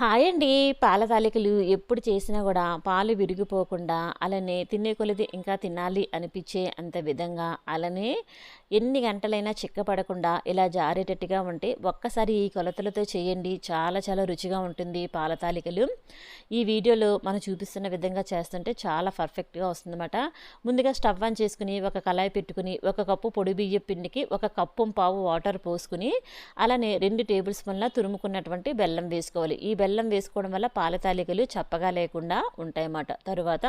Hi అండి. పాల తాలికలు ఎప్పుడు చేసినా కూడా పాలు విరిగిపోకుండా అలానే తినే కొలది ఇంకా తినాలి అనిపించే అంత విధంగా అలానే ఎన్ని గంటలైనా చిక్కపడకుండా ఇలా జారేటట్టుగా ఉంటే ఒక్కసారి ఈ కొలతలతో చేయండి. చాలా చాలా రుచిగా ఉంటుంది పాల తాలికలు. ఈ వీడియోలో మనం చూపిస్తున్న విధంగా చేస్తుంటే చాలా పర్ఫెక్ట్గా వస్తుందన్నమాట. ముందుగా స్టవ్ ఆన్ చేసుకుని ఒక కళాయి పెట్టుకుని ఒక కప్పు పొడి బియ్య పిండికి ఒక కప్పు పావు వాటర్ పోసుకుని అలానే రెండు టేబుల్ స్పూన్ల తురుముకున్నటువంటి బెల్లం వేసుకోవాలి. ఈ బెల్లం వేసుకోవడం వల్ల పాల తాలికలు చప్పగా లేకుండా ఉంటాయన్నమాట. తరువాత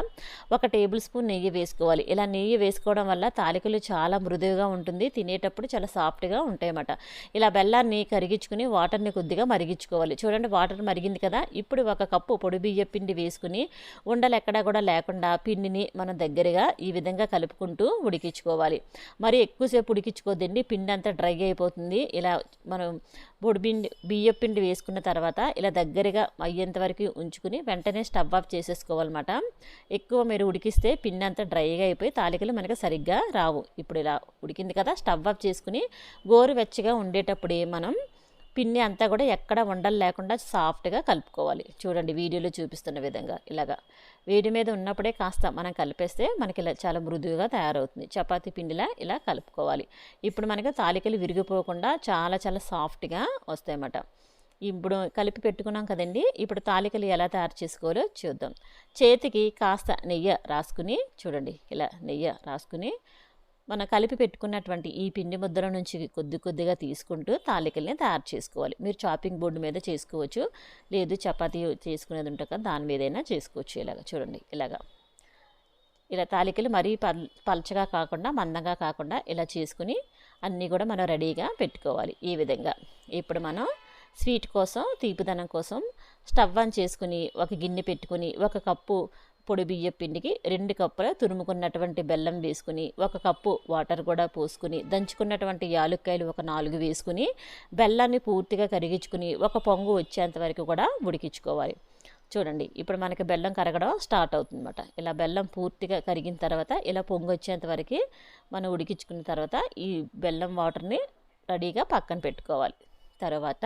ఒక టేబుల్ స్పూన్ నెయ్యి వేసుకోవాలి. ఇలా నెయ్యి వేసుకోవడం వల్ల తాలికలు చాలా మృదువుగా ఉంటుంది. తినేటప్పుడు చాలా సాఫ్ట్గా ఉంటాయన్నమాట. ఇలా బెల్లాన్ని కరిగించుకుని వాటర్ని కొద్దిగా మరిగించుకోవాలి. చూడండి వాటర్ మరిగింది కదా? ఇప్పుడు ఒక కప్పు పొడి బియ్య పిండి వేసుకుని ఉండలు ఎక్కడా కూడా లేకుండా పిండిని మనం దగ్గరగా ఈ విధంగా కలుపుకుంటూ ఉడికించుకోవాలి. మరి ఎక్కువసేపు ఉడికించుకోదండి పిండి అంతా డ్రై అయిపోతుంది. ఇలా మనం పొడి పిండి బియ్య పిండి వేసుకున్న తర్వాత ఇలా దగ్గర దగ్గరగా అయ్యేంత వరకు ఉంచుకుని వెంటనే స్టవ్ ఆఫ్ చేసేసుకోవాలన్నమాట. ఎక్కువ మీరు ఉడికిస్తే పిండి అంతా డ్రైగా అయిపోయి తాలికలు మనకి సరిగ్గా రావు. ఇప్పుడు ఇలా ఉడికింది కదా స్టవ్ ఆఫ్ చేసుకుని గోరువెచ్చగా ఉండేటప్పుడే మనం పిండి అంతా కూడా ఎక్కడ ఉండలు లేకుండా సాఫ్ట్గా కలుపుకోవాలి. చూడండి వీడియోలో చూపిస్తున్న విధంగా ఇలాగా. వేడి మీద ఉన్నప్పుడే కాస్త మనం కలిపేస్తే మనకి ఇలా చాలా మృదువుగా తయారవుతుంది. చపాతి పిండిలా ఇలా కలుపుకోవాలి. ఇప్పుడు మనకి తాలికలు విరిగిపోకుండా చాలా చాలా సాఫ్ట్గా వస్తాయన్నమాట. ఇప్పుడు కలిపి పెట్టుకున్నాం కదండి. ఇప్పుడు తాలికలు ఎలా తయారు చేసుకోవాలో చూద్దాం. చేతికి కాస్త నెయ్యి రాసుకుని చూడండి. ఇలా నెయ్యి రాసుకుని మనం కలిపి పెట్టుకున్నటువంటి ఈ పిండి ముద్దల నుంచి కొద్ది కొద్దిగా తీసుకుంటూ తాలికల్ని తయారు చేసుకోవాలి. మీరు చాపింగ్ బోర్డు మీద చేసుకోవచ్చు. లేదు చపాతీ చేసుకునేది ఉంటుంది కదా దాని మీదైనా చేసుకోవచ్చు. ఇలాగ చూడండి. ఇలాగా. ఇలా తాలికలు మరీ పల్ పలచగా కాకుండా మందంగా కాకుండా ఇలా చేసుకుని అన్నీ కూడా మనం రెడీగా పెట్టుకోవాలి ఈ విధంగా. ఇప్పుడు మనం స్వీట్ కోసం తీపిదనం కోసం స్టవ్ ఆన్ చేసుకుని ఒక గిన్నె పెట్టుకుని ఒక కప్పు పొడి బియ్య పిండికి రెండు కప్పుల తురుముకున్నటువంటి బెల్లం వేసుకుని ఒక కప్పు వాటర్ కూడా పోసుకుని దంచుకున్నటువంటి యాలుక్కాయలు ఒక నాలుగు వేసుకుని బెల్లాన్ని పూర్తిగా కరిగించుకుని ఒక పొంగు వచ్చేంత వరకు కూడా ఉడికించుకోవాలి. చూడండి ఇప్పుడు మనకి బెల్లం కరగడం స్టార్ట్ అవుతుందన్నమాట. ఇలా బెల్లం పూర్తిగా కరిగిన తర్వాత ఇలా పొంగు వచ్చేంత వరకు మనం ఉడికించుకున్న తర్వాత ఈ బెల్లం వాటర్ని రెడీగా పక్కన పెట్టుకోవాలి. తర్వాత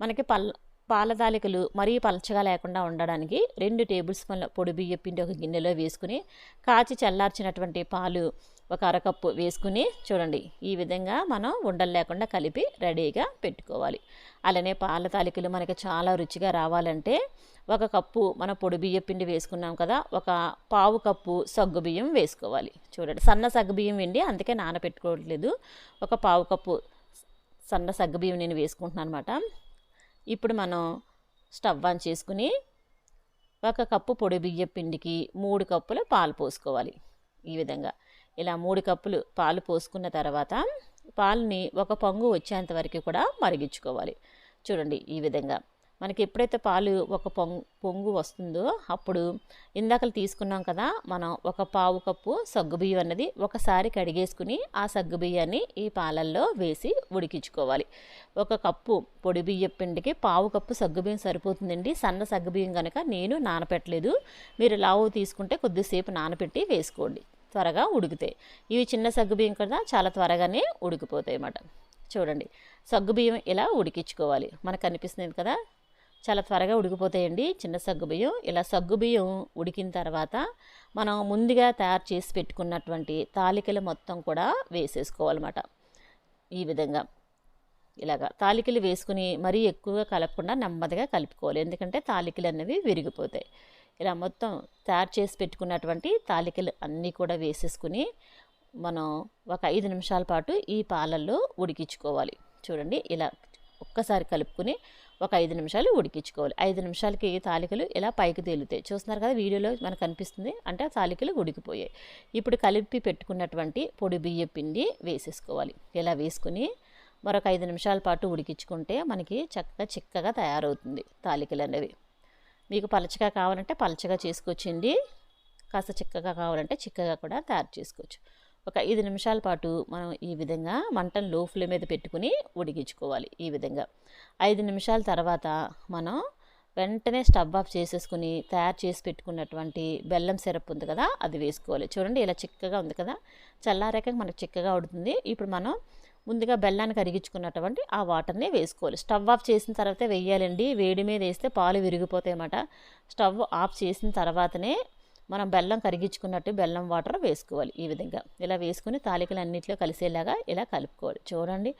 మనకి పల్ పాల తాలికలు మరీ పలచగా లేకుండా ఉండడానికి రెండు టేబుల్ స్పూన్ల పొడి బియ్య పిండి ఒక గిన్నెలో వేసుకుని కాచి చల్లార్చినటువంటి పాలు ఒక అరకప్పు వేసుకుని చూడండి. ఈ విధంగా మనం ఉండలు లేకుండా కలిపి రెడీగా పెట్టుకోవాలి. అలానే పాల తాలికలు మనకి చాలా రుచిగా రావాలంటే ఒక కప్పు మన పొడి బియ్య పిండి వేసుకున్నాం కదా ఒక పావు కప్పు సగ్గు బియ్యం వేసుకోవాలి. చూడండి సన్న సగ్గు బియ్యం వెండి అందుకే నానబెట్టుకోవట్లేదు ఒక పావు కప్పు సన్న సగ్గు బియ్యం నేను వేసుకుంటున్నాను అనమాట ఇప్పుడు మనం స్టవ్ ఆన్ చేసుకుని ఒక కప్పు పొడి బియ్య పిండికి మూడు కప్పులు పాలు పోసుకోవాలి. ఈ విధంగా ఇలా మూడు కప్పులు పాలు పోసుకున్న తర్వాత పాలని ఒక పొంగు వచ్చేంత వరకు కూడా మరిగించుకోవాలి. చూడండి ఈ విధంగా. మనకి ఎప్పుడైతే పాలు ఒక పొంగు పొంగు వస్తుందో అప్పుడు ఇందాకలు తీసుకున్నాం కదా మనం ఒక పావు కప్పు సగ్గుబియ్యం అన్నది ఒకసారి కడిగేసుకుని ఆ సగ్గుబియ్యాన్ని ఈ పాలల్లో వేసి ఉడికించుకోవాలి. ఒక కప్పు పొడి బియ్యం పిండికి పావు కప్పు సగ్గుబియ్యం సరిపోతుందండి. సన్న సగ్గుబియ్యం కనుక నేను నానపెట్టలేదు. మీరు లావు తీసుకుంటే కొద్దిసేపు నానపెట్టి వేసుకోండి. త్వరగా ఉడుకుతాయి. ఇవి చిన్న సగ్గుబియ్యం కదా చాలా త్వరగానే ఉడికిపోతాయి అన్నమాట. చూడండి. సగ్గుబియ్యం ఇలా ఉడికించుకోవాలి. మనకు కనిపిస్తుంది కదా చాలా త్వరగా ఉడికిపోతాయండి. చిన్న సగ్గుబియ్యం ఇలా సగ్గుబియ్యం ఉడికిన తర్వాత మనం ముందుగా తయారు చేసి పెట్టుకున్నటువంటి తాలికలు మొత్తం కూడా వేసేసుకోవాలన్నమాట. ఈ విధంగా. ఇలాగా తాలికలు వేసుకుని మరీ ఎక్కువగా కలపకుండా నెమ్మదిగా కలుపుకోవాలి. ఎందుకంటే తాలికలు అనేవి విరిగిపోతాయి. ఇలా మొత్తం తయారు చేసి పెట్టుకున్నటువంటి తాలికలు అన్నీ కూడా వేసేసుకుని మనం ఒక ఐదు నిమిషాల పాటు ఈ పాలల్లో ఉడికించుకోవాలి. చూడండి ఇలా ఒక్కసారి కలుపుకుని ఒక ఐదు నిమిషాలు ఉడికించుకోవాలి. ఐదు నిమిషాలకి తాలికలు ఇలా పైకి తేలుతాయి. చూస్తున్నారు కదా వీడియోలో మనకు కనిపిస్తుంది. అంటే తాలికలు ఉడికిపోయాయి. ఇప్పుడు కలిపి పెట్టుకున్నటువంటి పొడి బియ్య పిండి వేసేసుకోవాలి. ఇలా వేసుకుని మరొక ఐదు నిమిషాల పాటు ఉడికించుకుంటే మనకి చక్కగా చిక్కగా తయారవుతుంది తాలికలు అనేవి. మీకు పలచగా కావాలంటే పలచగా చేసుకోవచ్చండి. కాస్త చిక్కగా కావాలంటే చిక్కగా కూడా తయారు చేసుకోవచ్చు. ఒక ఐదు నిమిషాల పాటు మనం ఈ విధంగా మంటను లో ఫ్లేమ్ మీద పెట్టుకుని ఉడికించుకోవాలి ఈ విధంగా. ఐదు నిమిషాల తర్వాత మనం వెంటనే స్టవ్ ఆఫ్ చేసేసుకుని తయారు చేసి పెట్టుకున్నటువంటి బెల్లం సిరప్ ఉంది కదా అది వేసుకోవాలి. చూడండి ఇలా చిక్కగా ఉంది కదా చల్లారాక మనకు చిక్కగా ఉడుతుంది. ఇప్పుడు మనం ముందుగా బెల్లాన్ని కరిగించుకున్నటువంటి ఆ వాటర్ని వేసుకోవాలి. స్టవ్ ఆఫ్ చేసిన తర్వాత వేయాలండి. వేడి మీద వేస్తే పాలు విరిగిపోతాయి అన్నమాట స్టవ్ ఆఫ్ చేసిన తర్వాతనే మనం బెల్లం కరిగించుకున్నట్టు బెల్లం వాటర్ వేసుకోవాలి ఈ విధంగా. ఇలా వేసుకుని తాలికలు అన్నింటిలో కలిసేలాగా ఇలా కలుపుకోవాలి. చూడండి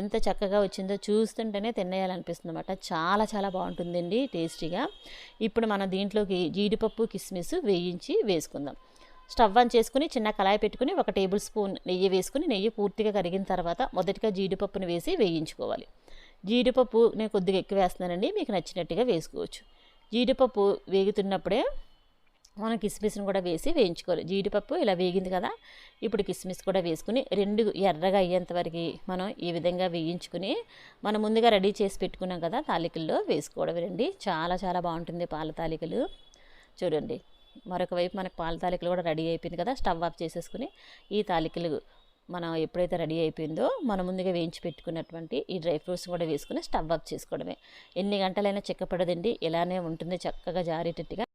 ఎంత చక్కగా వచ్చిందో చూస్తుంటేనే తినేయాలనిపిస్తుంది అనమాట చాలా చాలా బాగుంటుందండి టేస్టీగా. ఇప్పుడు మనం దీంట్లోకి జీడిపప్పు కిస్మిస్ వేయించి వేసుకుందాం. స్టవ్ ఆన్ చేసుకుని చిన్న కళాయి పెట్టుకుని ఒక టేబుల్ స్పూన్ నెయ్యి వేసుకుని నెయ్యి పూర్తిగా కరిగిన తర్వాత మొదటిగా జీడిపప్పుని వేసి వేయించుకోవాలి. జీడిపప్పు నేను కొద్దిగా ఎక్కువ వేస్తున్నానండి మీకు నచ్చినట్టుగా వేసుకోవచ్చు. జీడిపప్పు వేగుతున్నప్పుడే మనం కిస్మిస్ని కూడా వేసి వేయించుకోవాలి. జీడిపప్పు ఇలా వేగింది కదా ఇప్పుడు కిస్మిస్ కూడా వేసుకుని రెండు ఎర్రగా అయ్యేంత వరకు మనం ఈ విధంగా వేయించుకుని మనం ముందుగా రెడీ చేసి పెట్టుకున్నాం కదా తాలికల్లో వేసుకోవడం రండి చాలా చాలా బాగుంటుంది పాల తాలికలు. చూడండి మరొక వైపు మనకు పాల తాలికలు కూడా రెడీ అయిపోయింది కదా స్టవ్ ఆఫ్ చేసేసుకుని ఈ తాలికలు మనం ఎప్పుడైతే రెడీ అయిపోయిందో మనం ముందుగా వేయించి పెట్టుకున్నటువంటి ఈ డ్రై ఫ్రూట్స్ కూడా వేసుకుని స్టవ్ ఆఫ్ చేసుకోవడమే. ఎన్ని గంటలైనా చిక్కపడదండి ఇలానే ఉంటుంది చక్కగా జారేటట్టుగా.